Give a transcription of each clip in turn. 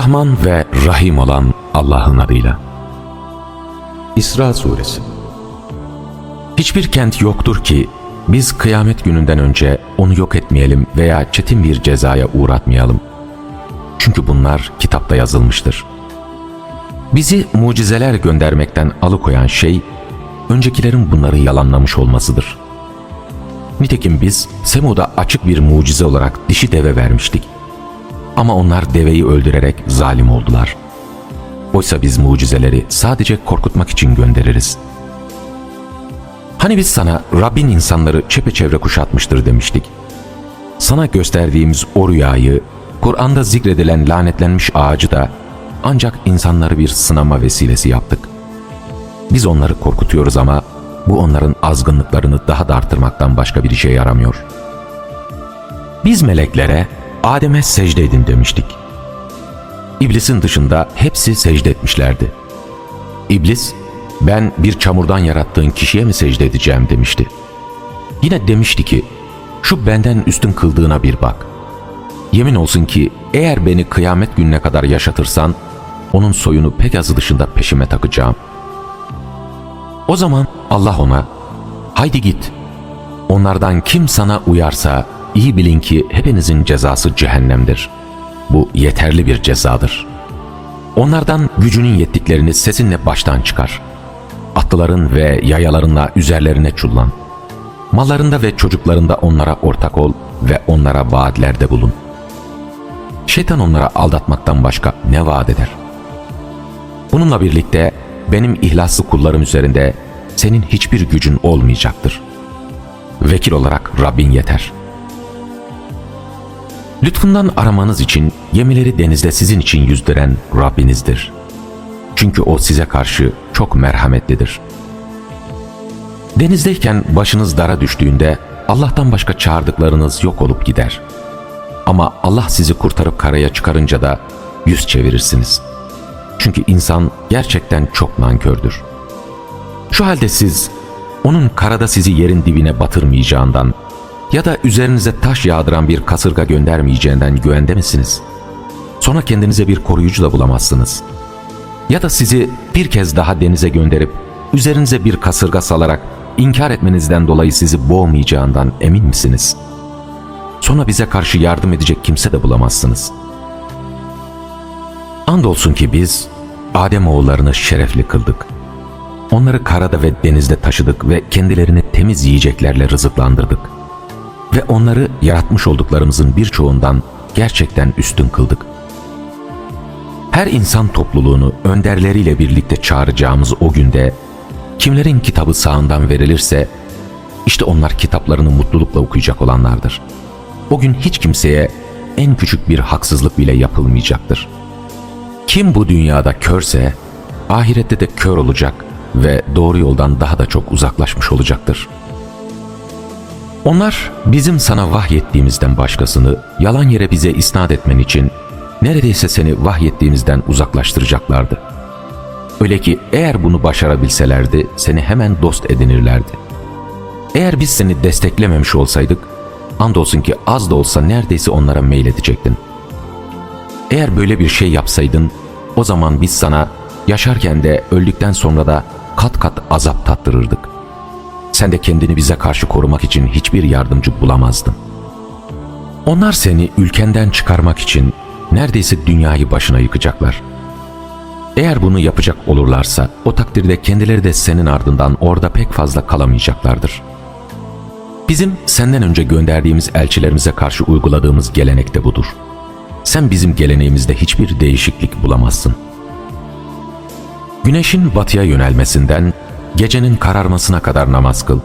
Rahman ve Rahim olan Allah'ın adıyla. İsra Suresi Hiçbir kent yoktur ki biz kıyamet gününden önce onu yok etmeyelim veya çetin bir cezaya uğratmayalım. Çünkü bunlar kitapta yazılmıştır. Bizi mucizeler göndermekten alıkoyan şey, öncekilerin bunları yalanlamış olmasıdır. Nitekim biz Semud'a açık bir mucize olarak dişi deve vermiştik. Ama onlar deveyi öldürerek zalim oldular. Oysa biz mucizeleri sadece korkutmak için göndeririz. Hani biz sana Rabbin insanları çepeçevre kuşatmıştır demiştik. Sana gösterdiğimiz o rüyayı, Kur'an'da zikredilen lanetlenmiş ağacı da ancak insanları bir sınama vesilesi yaptık. Biz onları korkutuyoruz ama bu onların azgınlıklarını daha da arttırmaktan başka bir işe yaramıyor. Biz meleklere Adem'e secde edin demiştik. İblisin dışında hepsi secde etmişlerdi. İblis, ben bir çamurdan yarattığın kişiye mi secde edeceğim demişti. Yine demişti ki, şu benden üstün kıldığına bir bak. Yemin olsun ki eğer beni kıyamet gününe kadar yaşatırsan, onun soyunu Pegaz'ı dışında peşime takacağım. O zaman Allah ona, haydi git, onlardan kim sana uyarsa iyi bilin ki hepinizin cezası cehennemdir. Bu yeterli bir cezadır. Onlardan gücünün yettiklerini sesinle baştan çıkar. Atlıların ve yayalarınla üzerlerine çullan. Mallarında ve çocuklarında onlara ortak ol ve onlara vaatlerde bulun. Şeytan onlara aldatmaktan başka ne vaat eder? Bununla birlikte benim ihlaslı kullarım üzerinde senin hiçbir gücün olmayacaktır. Vekil olarak Rabbin yeter. Lütfundan aramanız için gemileri denizde sizin için yüzdüren Rabbinizdir. Çünkü O size karşı çok merhametlidir. Denizdeyken başınız dara düştüğünde Allah'tan başka çağırdıklarınız yok olup gider. Ama Allah sizi kurtarıp karaya çıkarınca da yüz çevirirsiniz. Çünkü insan gerçekten çok nankördür. Şu halde siz onun karada sizi yerin dibine batırmayacağından ya da üzerinize taş yağdıran bir kasırga göndermeyeceğinden güvende misiniz? Sonra kendinize bir koruyucu da bulamazsınız. Ya da sizi bir kez daha denize gönderip üzerinize bir kasırga salarak inkar etmenizden dolayı sizi boğmayacağından emin misiniz? Sonra bize karşı yardım edecek kimse de bulamazsınız. Andolsun ki biz Adem oğullarını şerefli kıldık. Onları karada ve denizde taşıdık ve kendilerini temiz yiyeceklerle rızıklandırdık. Ve onları yaratmış olduklarımızın birçoğundan gerçekten üstün kıldık. Her insan topluluğunu önderleriyle birlikte çağıracağımız o günde kimlerin kitabı sağından verilirse işte onlar kitaplarını mutlulukla okuyacak olanlardır. O gün hiç kimseye en küçük bir haksızlık bile yapılmayacaktır. Kim bu dünyada körse ahirette de kör olacak ve doğru yoldan daha da çok uzaklaşmış olacaktır. Onlar bizim sana vahyettiğimizden başkasını yalan yere bize isnat etmen için neredeyse seni vahyettiğimizden uzaklaştıracaklardı. Öyle ki eğer bunu başarabilselerdi seni hemen dost edinirlerdi. Eğer biz seni desteklememiş olsaydık, andolsun ki az da olsa neredeyse onlara meyledecektin. Eğer böyle bir şey yapsaydın, o zaman biz sana yaşarken de öldükten sonra da kat kat azap tattırırdık. Sen de kendini bize karşı korumak için hiçbir yardımcı bulamazdın. Onlar seni ülkenden çıkarmak için neredeyse dünyayı başına yıkacaklar. Eğer bunu yapacak olurlarsa o takdirde kendileri de senin ardından orada pek fazla kalamayacaklardır. Bizim senden önce gönderdiğimiz elçilerimize karşı uyguladığımız gelenek de budur. Sen bizim geleneğimizde hiçbir değişiklik bulamazsın. Güneşin batıya yönelmesinden gecenin kararmasına kadar namaz kıl.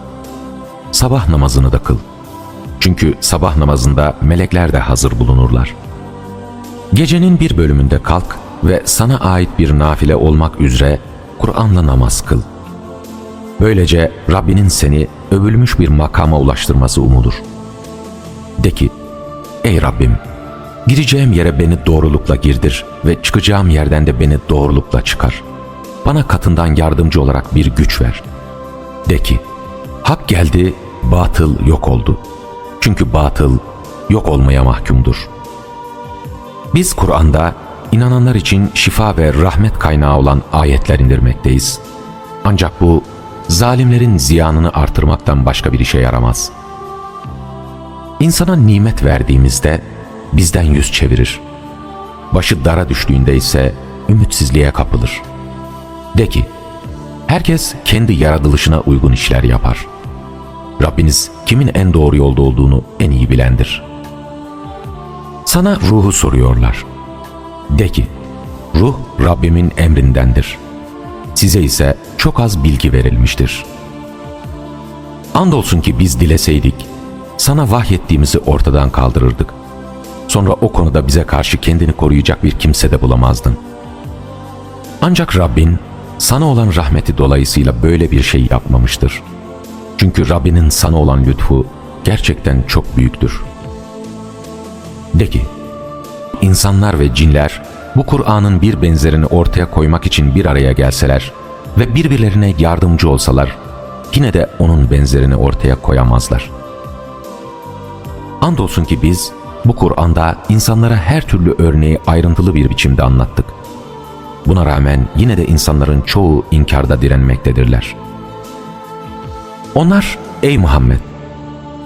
Sabah namazını da kıl. Çünkü sabah namazında melekler de hazır bulunurlar. Gecenin bir bölümünde kalk ve sana ait bir nafile olmak üzere Kur'an'la namaz kıl. Böylece Rabbinin seni övülmüş bir makama ulaştırması umulur. De ki, ey Rabbim, gireceğim yere beni doğrulukla girdir ve çıkacağım yerden de beni doğrulukla çıkar. Bana katından yardımcı olarak bir güç ver. De ki, hak geldi, batıl yok oldu. Çünkü batıl yok olmaya mahkumdur. Biz Kur'an'da inananlar için şifa ve rahmet kaynağı olan ayetler indirmekteyiz. Ancak bu zalimlerin ziyanını artırmaktan başka bir işe yaramaz. İnsana nimet verdiğimizde bizden yüz çevirir. Başı dara düştüğünde ise ümitsizliğe kapılır. De ki, herkes kendi yaratılışına uygun işler yapar. Rabbiniz kimin en doğru yolda olduğunu en iyi bilendir. Sana ruhu soruyorlar. De ki, ruh Rabbimin emrindendir. Size ise çok az bilgi verilmiştir. Andolsun ki biz dileseydik, sana vahyettiğimizi ortadan kaldırırdık. Sonra o konuda bize karşı kendini koruyacak bir kimse de bulamazdın. Ancak Rabbin sana olan rahmeti dolayısıyla böyle bir şey yapmamıştır. Çünkü Rabbinin sana olan lütfu gerçekten çok büyüktür. De ki, insanlar ve cinler bu Kur'an'ın bir benzerini ortaya koymak için bir araya gelseler ve birbirlerine yardımcı olsalar, yine de onun benzerini ortaya koyamazlar. Andolsun ki biz bu Kur'an'da insanlara her türlü örneği ayrıntılı bir biçimde anlattık. Buna rağmen yine de insanların çoğu inkarda direnmektedirler. Onlar, ey Muhammed,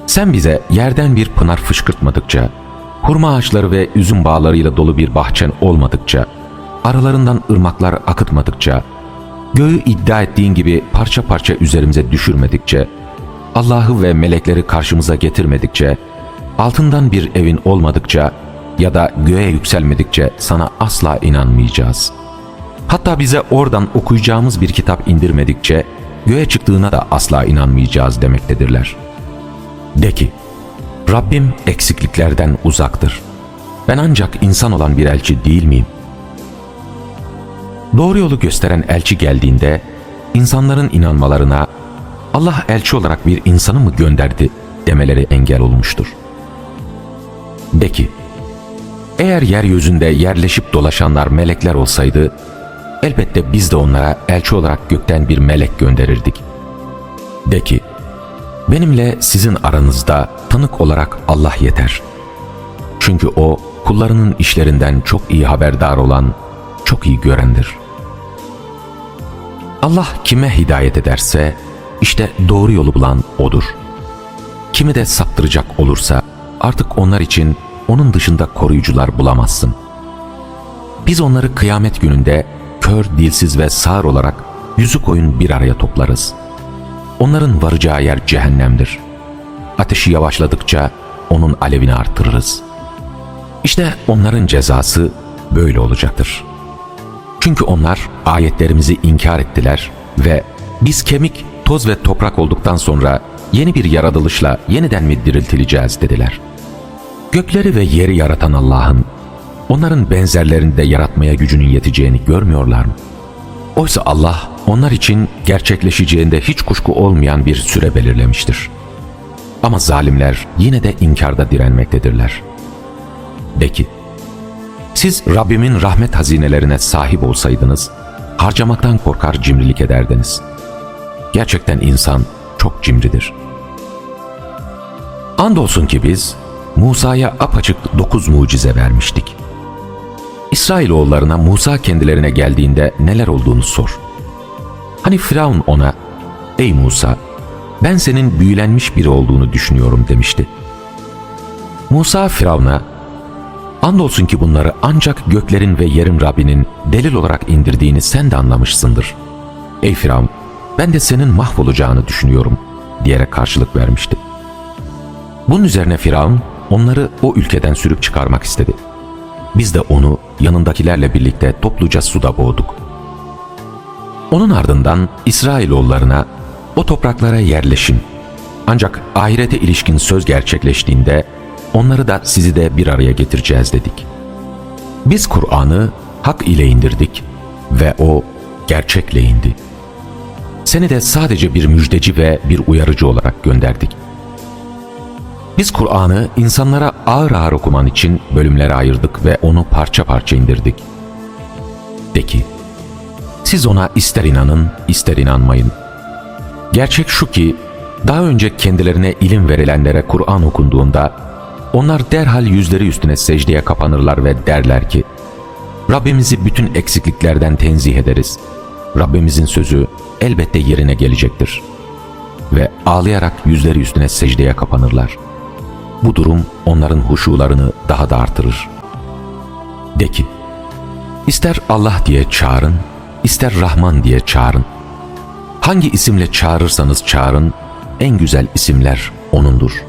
sen bize yerden bir pınar fışkırtmadıkça, hurma ağaçları ve üzüm bağlarıyla dolu bir bahçen olmadıkça, aralarından ırmaklar akıtmadıkça, göğü iddia ettiğin gibi parça parça üzerimize düşürmedikçe, Allah'ı ve melekleri karşımıza getirmedikçe, altından bir evin olmadıkça ya da göğe yükselmedikçe sana asla inanmayacağız. Hatta bize oradan okuyacağımız bir kitap indirmedikçe göğe çıktığına da asla inanmayacağız demektedirler. De ki, Rabbim eksikliklerden uzaktır. Ben ancak insan olan bir elçi değil miyim? Doğru yolu gösteren elçi geldiğinde insanların inanmalarına Allah elçi olarak bir insanı mı gönderdi demeleri engel olmuştur. De ki, eğer yeryüzünde yerleşip dolaşanlar melekler olsaydı, elbette biz de onlara elçi olarak gökten bir melek gönderirdik. De ki, benimle sizin aranızda tanık olarak Allah yeter. Çünkü O, kullarının işlerinden çok iyi haberdar olan, çok iyi görendir. Allah kime hidayet ederse, işte doğru yolu bulan O'dur. Kimi de saptıracak olursa, artık onlar için onun dışında koruyucular bulamazsın. Biz onları kıyamet gününde kör, dilsiz ve sağır olarak yüzü koyun bir araya toplarız. Onların varacağı yer cehennemdir. Ateşi yavaşladıkça onun alevini artırırız. İşte onların cezası böyle olacaktır. Çünkü onlar ayetlerimizi inkar ettiler ve biz kemik, toz ve toprak olduktan sonra yeni bir yaratılışla yeniden mi diriltileceğiz dediler. Gökleri ve yeri yaratan Allah'ın onların benzerlerini de yaratmaya gücünün yeteceğini görmüyorlar mı? Oysa Allah onlar için gerçekleşeceğinde hiç kuşku olmayan bir süre belirlemiştir. Ama zalimler yine de inkarda direnmektedirler. De ki, siz Rabbimin rahmet hazinelerine sahip olsaydınız, harcamaktan korkar cimrilik ederdiniz. Gerçekten insan çok cimridir. Andolsun ki biz Musa'ya apaçık dokuz mucize vermiştik. İsrailoğullarına Musa kendilerine geldiğinde neler olduğunu sor. Hani Firavun ona, ''Ey Musa, ben senin büyülenmiş biri olduğunu düşünüyorum.'' demişti. Musa Firavun'a, ''Andolsun ki bunları ancak göklerin ve yerin Rabbinin delil olarak indirdiğini sen de anlamışsındır. Ey Firavun, ben de senin mahvolacağını düşünüyorum.'' diyerek karşılık vermişti. Bunun üzerine Firavun onları o ülkeden sürüp çıkarmak istedi. Biz de onu yanındakilerle birlikte topluca suda boğduk. Onun ardından İsrailoğullarına o topraklara yerleşin. Ancak ahirete ilişkin söz gerçekleştiğinde onları da sizi de bir araya getireceğiz dedik. Biz Kur'an'ı hak ile indirdik ve o gerçekle indi. Seni de sadece bir müjdeci ve bir uyarıcı olarak gönderdik. Biz Kur'an'ı insanlara ağır ağır okuman için bölümlere ayırdık ve onu parça parça indirdik. De ki, siz ona ister inanın, ister inanmayın. Gerçek şu ki, daha önce kendilerine ilim verilenlere Kur'an okunduğunda, onlar derhal yüzleri üstüne secdeye kapanırlar ve derler ki, Rabbimizi bütün eksikliklerden tenzih ederiz. Rabbimizin sözü elbette yerine gelecektir. Ve ağlayarak yüzleri üstüne secdeye kapanırlar. Bu durum onların huşularını daha da artırır. De ki, ister Allah diye çağırın, ister Rahman diye çağırın. Hangi isimle çağırırsanız çağırın, en güzel isimler O'nundur.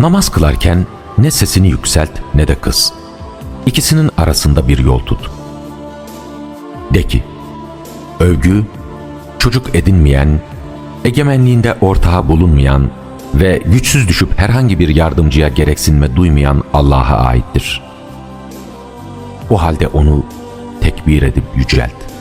Namaz kılarken ne sesini yükselt ne de kıs. İkisinin arasında bir yol tut. De ki, övgü, çocuk edinmeyen, egemenliğinde ortağı bulunmayan ve güçsüz düşüp herhangi bir yardımcıya gereksinme duymayan Allah'a aittir. O halde onu tekbir edip yücelt.